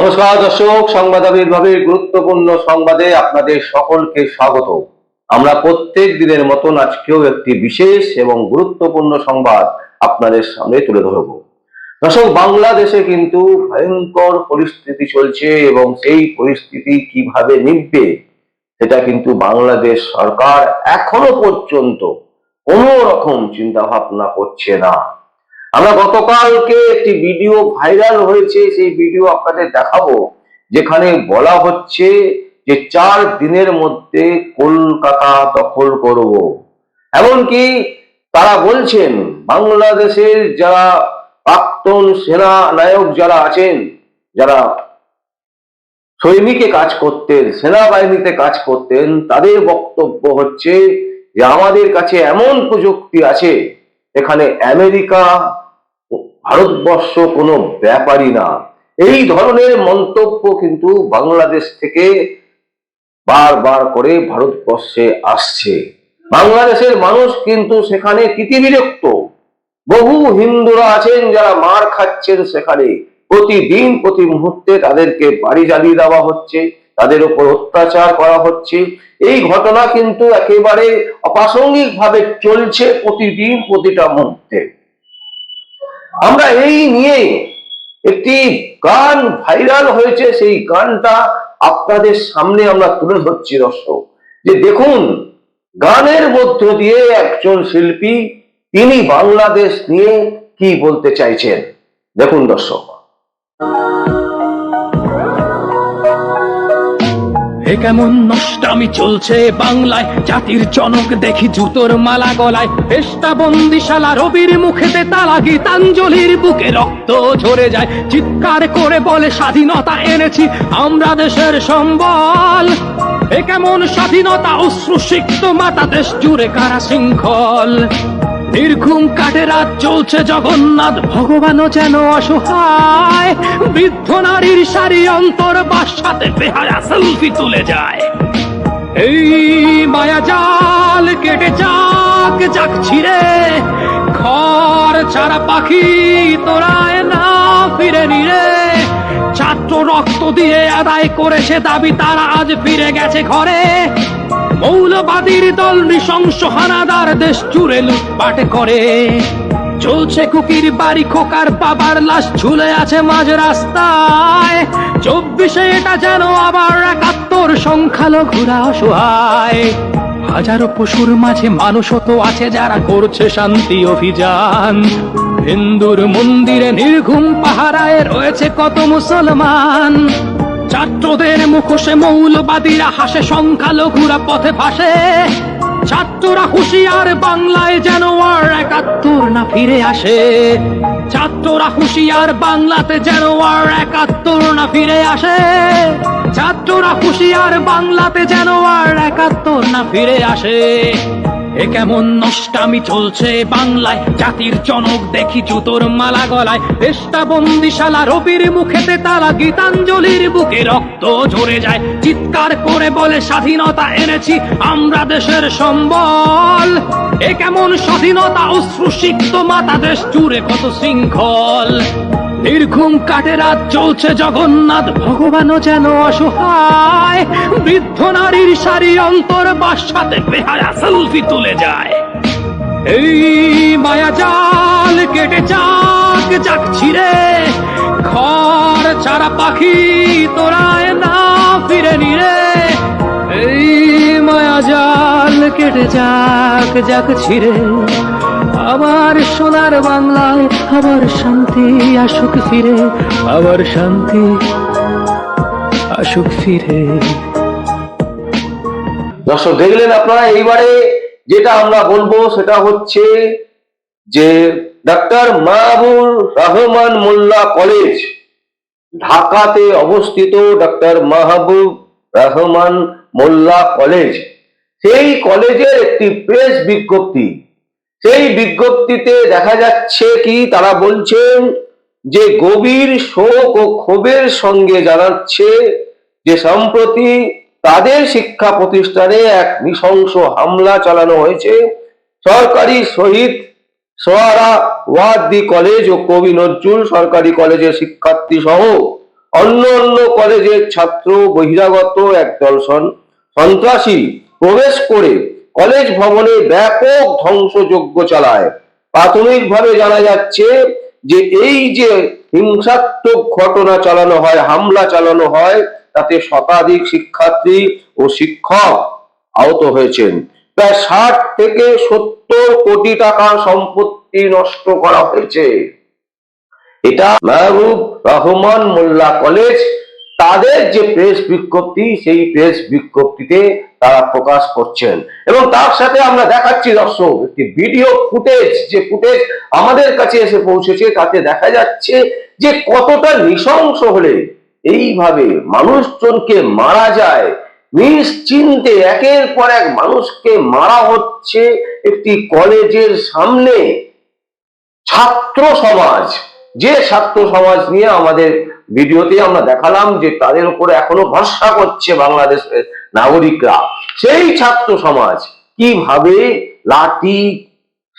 নমস্কার, দর্শক। সংবাদ আবির্ভাবের গুরুত্বপূর্ণ সংবাদে আপনাদের সকলকে স্বাগত। আমরা প্রত্যেক দিনের মতন আজকেও একটি বিশেষ এবং গুরুত্বপূর্ণ সংবাদ আপনাদের সামনে তুলে ধরব। দর্শক, বাংলাদেশে কিন্তু ভয়ঙ্কর পরিস্থিতি চলছে এবং সেই পরিস্থিতি কীভাবে নিববে সেটা কিন্তু বাংলাদেশ সরকার এখনও পর্যন্ত কোনো রকম চিন্তা ভাবনা করছে না। আমরা গতকালকে একটি ভিডিও ভাইরাল হয়েছে, সেই ভিডিও আপনাদের দেখাবো, যেখানে বলা হচ্ছে যে চার দিনের মধ্যে কলকাতা দখল করব। এমনকি তারা বলছেন, বাংলাদেশের যারা প্রাক্তন সেনা নায়ক যারা আছেন, যারা সৈনিকে কাজ করতেন, সেনাবাহিনীতে কাজ করতেন, তাদের বক্তব্য হচ্ছে যে আমাদের কাছে এমন প্রযুক্তি আছে, এখানে আমেরিকা ভারতবর্ষ কোনো ব্যাপারই না। এই ধরনের মন্তব্য কিন্তু বাংলাদেশ থেকে বারবার করে ভারতবর্ষে আসছে। বাংলাদেশের মানুষ কিন্তু সেখানে তিতিবিরক্ত। বহু হিন্দুরা আছেন যারা মার খাচ্ছেন সেখানে। প্রতিদিন, প্রতি মুহূর্তে তাদেরকে বাড়ি জ্বালিয়ে দেওয়া হচ্ছে, তাদের উপর অত্যাচার করা হচ্ছে। এই ঘটনা কিন্তু একেবারে অপ্রাসঙ্গিক ভাবে চলছে প্রতিদিন, প্রতিটা মুহূর্তে। আমরা এই নিয়ে একটি গান ভাইরাল হয়েছে, সেই গানটা আপনাদের সামনে আমরা তুলে ধরছি দর্শক যে দেখুন, গানের মধ্য দিয়ে একজন শিল্পী তিনি বাংলাদেশ নিয়ে কি বলতে চাইছেন? দেখুন দর্শক। এ কেমন নষ্টামি চলছে বাংলায়? জাতির জনক দেখি জুতোর মালা গলায়। পেস্তা বন্দিশালা, রবির মুখেতে তালা গীতাঞ্জলির বুকে রক্ত ঝরে যায়। চিৎকার করে বলে, স্বাধীনতা এনেছি, আমরা দেশের সম্বল। এ কেমন স্বাধীনতা, অশ্রুসিক্ত মাতা দেশ জুড়ে কারা শৃঙ্খল? নির্ঘুম কাটে রাত চলছে জগন্নাথ, ভগবানও যেন অসহায়। বৃদ্ধ নারীর সারি অন্তর বাসাতে বেহায়া সেলফি তুলে যায়। এই মায়া জাল কেটে যাক যাক ছিড়ে। ঘর ছাড়া পাখি তোরায় না ফিরে নিরে। ছাত্র রক্ত দিয়ে আদায় করেছে দাবি, তারা আজ ফিরে গেছে ঘরে। মৌলবাদীর দল নৃশংস হানাদার দেশ জুড়ে লুটপাট করে। চলছে কুকির বাড়ি, খোকার বাবার লাশ ঝুলে আছে মাঝ রাস্তায়। চব্বিশে এটা যেন আবার একাত্তর সংখ্যালঘুরা অসহায়। হাজারো পশুর মাঝে মানুষও তো আছে যারা করছে শান্তি অভিযান। হিন্দুর মন্দিরে নির্ঘুম পাহারায় রয়েছে কত মুসলমান। ছাত্রদের মুখোশে মৌলবাদীরা হাসে, সংখ্যালঘুরা পথে ভাসে ছাত্ররা হুঁশিয়ার বাংলায় যেন আর একাত্তর না ফিরে আসে। ছাত্ররা হুঁশিয়ার বাংলাতে যেন আর একাত্তর না ফিরে আসে। ছাত্ররা হুঁশিয়ার বাংলাতে যেন আর একাত্তর না ফিরে আসে। এ কেমন নষ্টামি চলছে বাংলায়? জাতির জনক দেখি জুতোর মালা গলায়। পেস্তা বন্দিশালা, রবির মুখেতে তালা গীতাঞ্জলির বুকে রক্ত ঝরে যায়। চিৎকার করে বলে, স্বাধীনতা এনেছি, আমরা দেশের সম্বল। এ কেমন স্বাধীনতা, অশ্রুসিক্ত মাতা দেশ জুড়ে কত শৃঙ্খল। নির্ঘুম কাটে রাত, চলছে জগন্নাথ। ভগবানও যেন অসহায়, বৃদ্ধ নারীর সারি অন্তর বাসাতে বেহায়া সেলফি তুলে যায়। এই মায়া জাল কেটে যাক যাক ছিঁড়ে ঘর ছাড়া পাখি তোরায় না ফিরে নিরে। এই মায়া জাল কেটে যাক যাক ছিড়ে সোনার বাংলায় আবার শান্তি, আসুক ফিরে। আবার শান্তি, আসুক ফিরে। দর্শক, দেখলেন আপনারা, এইবারে যেটা আমরা বলব সেটা হচ্ছে যে ডাক্তার মাহবুর রহমান মোল্লা কলেজ, ঢাকাতে অবস্থিত ডাক্তার মাহবুব রহমান মোল্লা কলেজ। সেই কলেজের একটি প্রেস বিজ্ঞপ্তি সেই বিজ্ঞপ্তিতে দেখা যাচ্ছে কি, তারা বলছেন যে গভীর শোক ও ক্ষোভের সঙ্গে জানাচ্ছে যে সম্প্রতি তাদের শিক্ষা প্রতিষ্ঠানে এক নৃশংস হামলা চালানো হয়েছে। সরকারি শহীদ সোয়ারা ওয়ার্দি কলেজ ও কবি নজরুল সরকারি কলেজের শিক্ষার্থী সহ অন্য অন্য কলেজের ছাত্র বহিরাগত একদল সন- সন্ত্রাসী প্রবেশ করে কলেজ ভবনে ব্যাপক ধ্বংসযজ্ঞ চালায়। প্রাথমিকভাবে জানা যাচ্ছে যে এই যে হিংসাত্মক ঘটনা চালানো হয়, হামলা চালানো হয়, তাতে শতাধিক শিক্ষার্থী ও শিক্ষক আহত হয়েছেন। প্রায় ষাট থেকে সত্তর কোটি টাকার সম্পত্তি নষ্ট করা হয়েছে। এটা মাহবুব রহমান মোল্লা কলেজ, তাদের যে প্রেস বিজ্ঞপ্তি, সেই প্রেস বিজ্ঞপ্তিতে তারা প্রকাশ করছেন। এবং তার সাথে আমরা দেখাচ্ছি দর্শক, একটি ভিডিও ফুটেজ যে ফুটেজ আমাদের কাছে এসে পৌঁছেছে, তাতে দেখা যাচ্ছে যে কতটা নৃশংস হলে এইভাবে মানুষজনকে মারা যায়। নিশ্চিন্তে একের পর এক মানুষকে মারা হচ্ছে একটি কলেজের সামনে। ছাত্র সমাজ, যে ছাত্র সমাজ নিয়ে আমাদের ভিডিওতে আমরা দেখালাম যে তাদের উপরে এখনও ভরসা করছে বাংলাদেশের নাগরিকরা। সেই ছাত্র সমাজ কীভাবে লাঠি,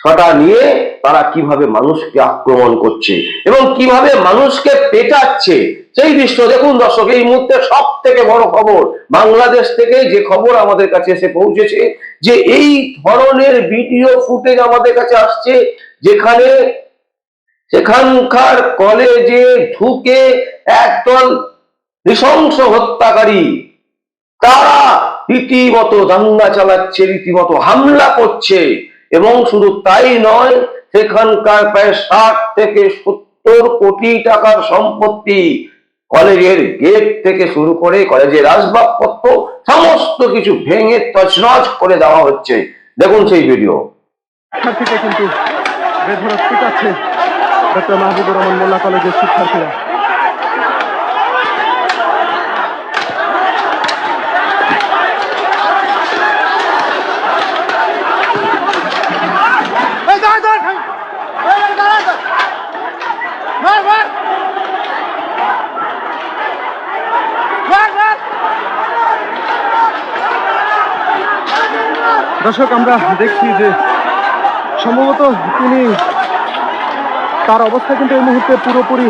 ছটা নিয়ে তারা কীভাবে মানুষকে আক্রমণ করছে এবং কীভাবে মানুষকে পেটাচ্ছে, সেই দৃশ্য দেখুন দর্শক, এই মুহূর্তে সব থেকে বড় খবর বাংলাদেশ থেকে যে খবর আমাদের কাছে এসে পৌঁছেছে যে এই ধরনের ভিডিও ফুটেজ আমাদের কাছে আসছে যেখানে সেখানকার কলেজে ঢুকে একদল নৃশংস হত্যাকারী তারা রীতিমতো দাঙ্গা চালাচ্ছে, রীতিমতো হামলা করছে এবং শুধু তাই নয়, সেখানকার প্রায় ষাট থেকে সত্তর কোটি টাকার সম্পত্তি কলেজের গেট থেকে শুরু করে কলেজের আসবাবপত্র, সমস্ত কিছু ভেঙে তছনছ করে দেওয়া হচ্ছে। দেখুন সেই ভিডিও। কিন্তু ডক্টর মাহবুবুর রহমান মোল্লা কলেজের শিক্ষার্থীরা। দর্শক, আমরা দেখছি যে সম্ভবত তিনি তার অবস্থা কিন্তু এই মুহূর্তে পুরোপুরি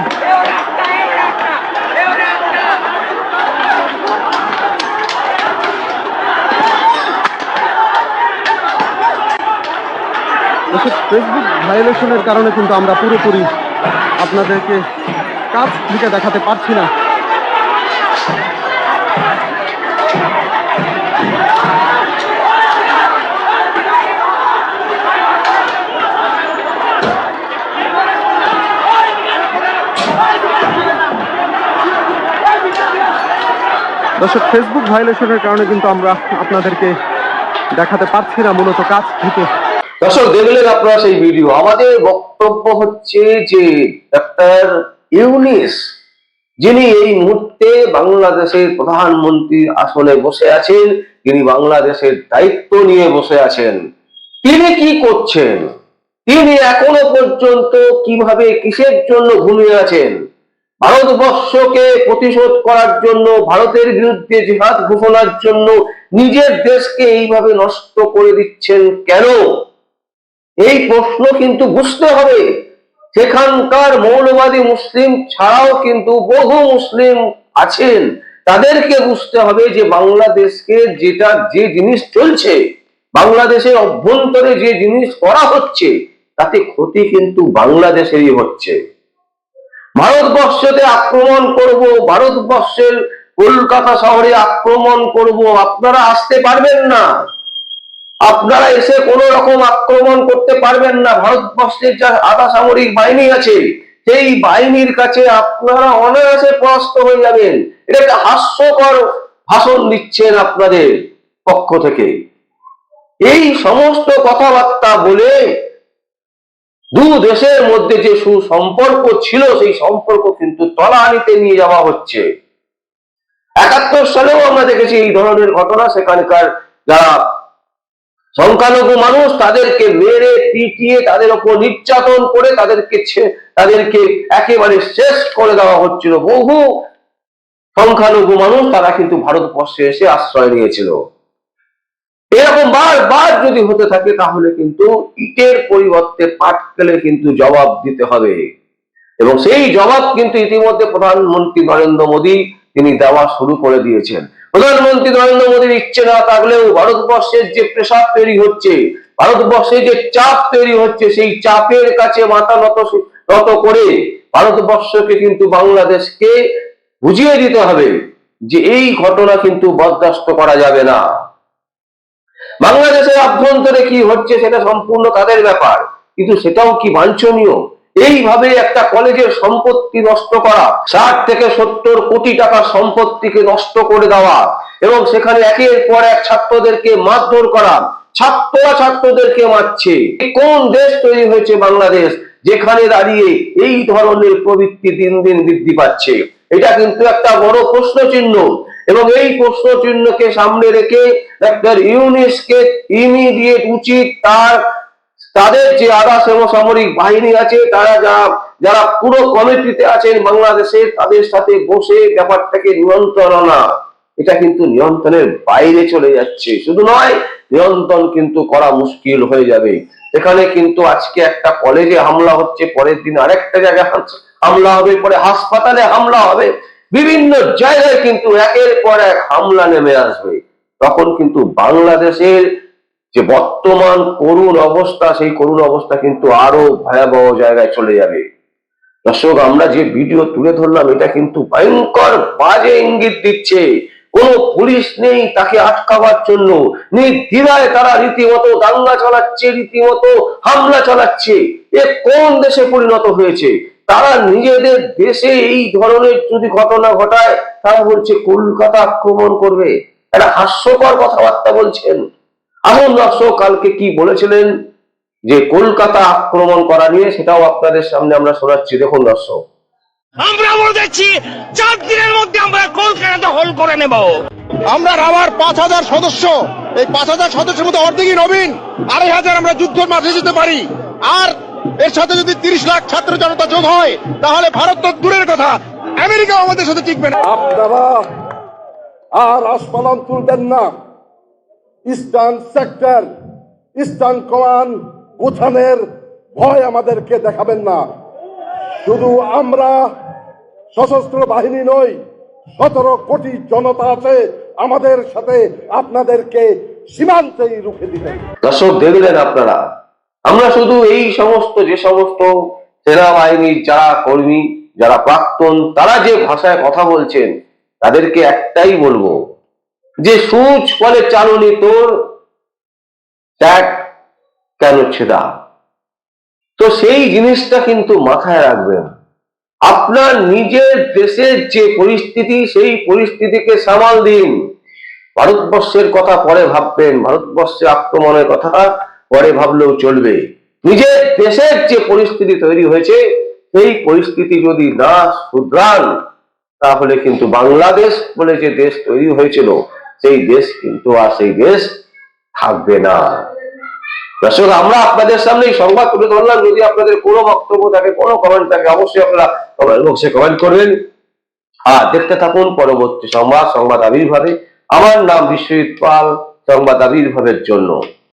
ফেসবুক ভায়োলেশনের কারণে কিন্তু আমরা পুরোপুরি আপনাদেরকে কাজ থেকে দেখাতে পারছি না। দর্শক ফেসবুক ভায়োলেশনের কারণে কিন্তু আমরা আপনাদেরকে দেখাতে পারছি না, মূলত কাজ থেকে। দর্শক দেখলেন আপনারা সেই ভিডিও। আমাদের বক্তব্য হচ্ছে যে ডাক্তার ইউনিস, যিনি এই মুহূর্তে বাংলাদেশের প্রধানমন্ত্রী আসনে বসে আছেন, তিনি বাংলাদেশের দায়িত্ব নিয়ে বসে আছেন। তিনি কি করছেন? তিনি এখনও পর্যন্ত কীভাবে কিসের জন্য ঘুমিয়ে আছেন? ভারতবর্ষকে প্রতিশোধ করার জন্য, ভারতের বিরুদ্ধে জিহাদ ঘোষণার জন্য নিজের দেশকে এইভাবে নষ্ট করে দিচ্ছেন কেন? এই প্রশ্ন কিন্তু বুঝতে হবে। সেখানকার মৌলবাদী মুসলিম ছাড়াও কিন্তু বহু মুসলিম আছেন। তাদেরকে বুঝতে হবে যে বাংলাদেশকে যেটা, যে জিনিস চলছে, বাংলাদেশের অভ্যন্তরে যে জিনিস করা হচ্ছে, তাতে ক্ষতি কিন্তু বাংলাদেশেরই হচ্ছে। ভারতবর্ষতে আক্রমণ করব, ভারতবর্ষের কলকাতা শহরে আক্রমণ করব, আপনারা আসতে পারবেন না। আপনারা এসে কোন রকম আক্রমণ করতে পারবেন না। ভারতবর্ষের যা আধা সামরিক বাহিনী আছে, সেই বাহিনীর কাছে আপনারা অনায়াসে পরাস্ত হয়ে যাবেন। এটা একটা হাস্যকর ভাষণ দিচ্ছেন আপনাদের পক্ষ থেকে। এই সমস্ত কথাবার্তা বলে দু দেশের মধ্যে যে সুসম্পর্ক ছিল, সেই সম্পর্ক কিন্তু তলানিতে নিয়ে যাওয়া হচ্ছে। একাত্তর সালেও আমরা দেখেছি এই ধরনের ঘটনা। সেখানকার যারা সংখ্যালঘু মানুষ, তাদেরকে মেরে, পিটিয়ে, তাদের উপর নির্যাতন করে তাদেরকে তাদেরকে একেবারে শেষ করে দেওয়া হচ্ছিল। বহু সংখ্যালঘু মানুষ তারা কিন্তু ভারতবর্ষে এসে আশ্রয় নিয়েছিল। এরকম বারবার যদি হতে থাকে, তাহলে কিন্তু ইটের পরিবর্তে পাটকেলে কিন্তু জবাব দিতে হবে। এবং সেই জবাব কিন্তু ইতিমধ্যে প্রধানমন্ত্রী নরেন্দ্র মোদী তিনি দেওয়া শুরু করে দিয়েছেন। প্রধানমন্ত্রী নরেন্দ্র মোদীর ইচ্ছে না থাকলেও ভারতবর্ষের যে প্রেসার তৈরি হচ্ছে, ভারতবর্ষে যে চাপ তৈরি হচ্ছে, সেই চাপের কাছে মাথা নত নত করে ভারতবর্ষকে কিন্তু বাংলাদেশকে বুঝিয়ে দিতে হবে যে এই ঘটনা কিন্তু বরদাস্ত করা যাবে না। বাংলাদেশের আভ্যন্তরে কি হচ্ছে সেটা সম্পূর্ণ তাদের ব্যাপার, কিন্তু সেটাও কি বাঞ্ছনীয়? এইভাবে একটা কলেজের সম্পত্তি নষ্ট করা, ষাট থেকে সত্তর কোটি টাকার সম্পত্তিকে নষ্ট করে দেওয়া, এবং সেখানে একের পর এক ছাত্রদেরকে মারধর করা, ছাত্ররা ছাত্রদেরকে মারছে। কোন দেশ তৈরি হয়েছে বাংলাদেশ যেখানে দাঁড়িয়ে এই ধরনের প্রবৃত্তি দিন দিন বৃদ্ধি পাচ্ছে? এটা কিন্তু একটা বড় প্রশ্ন চিহ্ন এবং এই প্রশ্ন চিহ্নকে সামনে রেখে ডাক্তার ইউনিসকে ইমিডিয়েট উচিত তার, তাদের যে আধা সামরিক বাহিনী আছে, তারা যারা যারা পুরো কমিটিতে আছেন বাংলাদেশের তাদের সাথে বসে ব্যাপারটাকে নিয়ন্ত্রণ আনা এটা কিন্তু নিয়ন্ত্রণের বাইরে চলে যাচ্ছে। শুধু নয়, নিয়ন্ত্রণ কিন্তু করা মুশকিল হয়ে যাবে। এখানে কিন্তু আজকে একটা কলেজে হামলা হচ্ছে, পরের দিন আরেকটা জায়গায় হামলা হবে, পরে হাসপাতালে হামলা হবে। বিভিন্ন জায়গায় কিন্তু একের পর এক হামলা নেমে আসবে। তখন কিন্তু বাংলাদেশের যে বর্তমান করুণ অবস্থা, সেই করুণ অবস্থা কিন্তু আরও ভয়াবহ জায়গায় চলে যাবে। দর্শক, আমরা যে ভিডিও তুলে ধরলাম, এটা কিন্তু ভয়ঙ্কর বাজে ইঙ্গিত দিচ্ছে। কোন পুলিশ নেই তাকে আটকাবার জন্য। নির্দ্বিধায় তারা রীতিমতো দাঙ্গা চালাচ্ছে, রীতিমতো হামলা চালাচ্ছে। এ কোন দেশে পরিণত হয়েছে? তারা নিজেদের দেশে এই ধরনের যদি ঘটনা ঘটায় তারা বলছে কলকাতা আক্রমণ করবে। একটা হাস্যকর কথাবার্তা বলছেন। আসুন দর্শক কালকে কি বলেছিলেন? যে কলকাতা আক্রমণ করা নিয়ে সেটাও আপনাদের সামনে আমরা শোনাচ্ছি। দেখুন দর্শক। আমরা বলে দিচ্ছি চার দিনের মধ্যে আমরা কলকাতা হোল করে নেব। আমরা রাবার পাঁচ হাজার সদস্য। এই পাঁচ হাজার সদস্যের মধ্যে অর্ধেকই নবীন। আড়াই হাজার আমরা যুদ্ধের মাঠে যেতে পারি। আর এর সাথে যদি তিরিশ লাখ ছাত্র জনতা যোগ হয় তাহলে ভারত তো দূরের কথা। আমেরিকাও আমাদের সাথে টিকবে না। আপনারা আর আসপালন তুলবেন না। ইস্টার্ন সেক্টর ইস্টার্ন কমান্ড গুছানের ভয় আমাদেরকে দেখাবেন না। শুধু আমরা সশস্ত্র বাহিনী নই সতেরো কোটি জনতা আছে আমাদের সাথে আপনাদেরকে সীমান্তেই রুখে দিবেন। দর্শক দেখলেন আপনারা আমরা শুধু এই সমস্ত, যে সমস্ত সেনাবাহিনীর যারা কর্মী, যারা প্রাক্তন, তারা যে ভাষায় কথা বলছেন, তাদেরকে একটাই বলব, যে সুচ ফলে চালনি তোর ট্যাগ কেন ছেদা? তো সেই জিনিসটা কিন্তু মাথায় রাখবেন। আপনার নিজের দেশের যে পরিস্থিতি, সেই পরিস্থিতিকে সামাল দিন। ভারতবর্ষের কথা পরে ভাববেন ভারতবর্ষে আক্রমণের কথা পরে ভাবলেও চলবে। নিজের দেশের যে পরিস্থিতি তৈরি হয়েছে, সেই পরিস্থিতি যদি না শুধরান, তাহলে কিন্তু বাংলাদেশ বলে যে দেশ তৈরি হয়েছিল, সেই দেশ কিন্তু আর সেই দেশ থাকবে না। দর্শক, আমরা আপনাদের সামনে এই সংবাদ তুলে ধরলাম। যদি আপনাদের কোনো বক্তব্য থাকে, কোনো কমেন্ট থাকে, অবশ্যই আপনারা বক্সে কমেন্ট করবেন। আর দেখতে থাকুন পরবর্তী সংবাদ সংবাদ আবির্ভাবে। আমার নাম বিশ্বজিৎ পাল, সংবাদ আবির্ভাবের জন্য।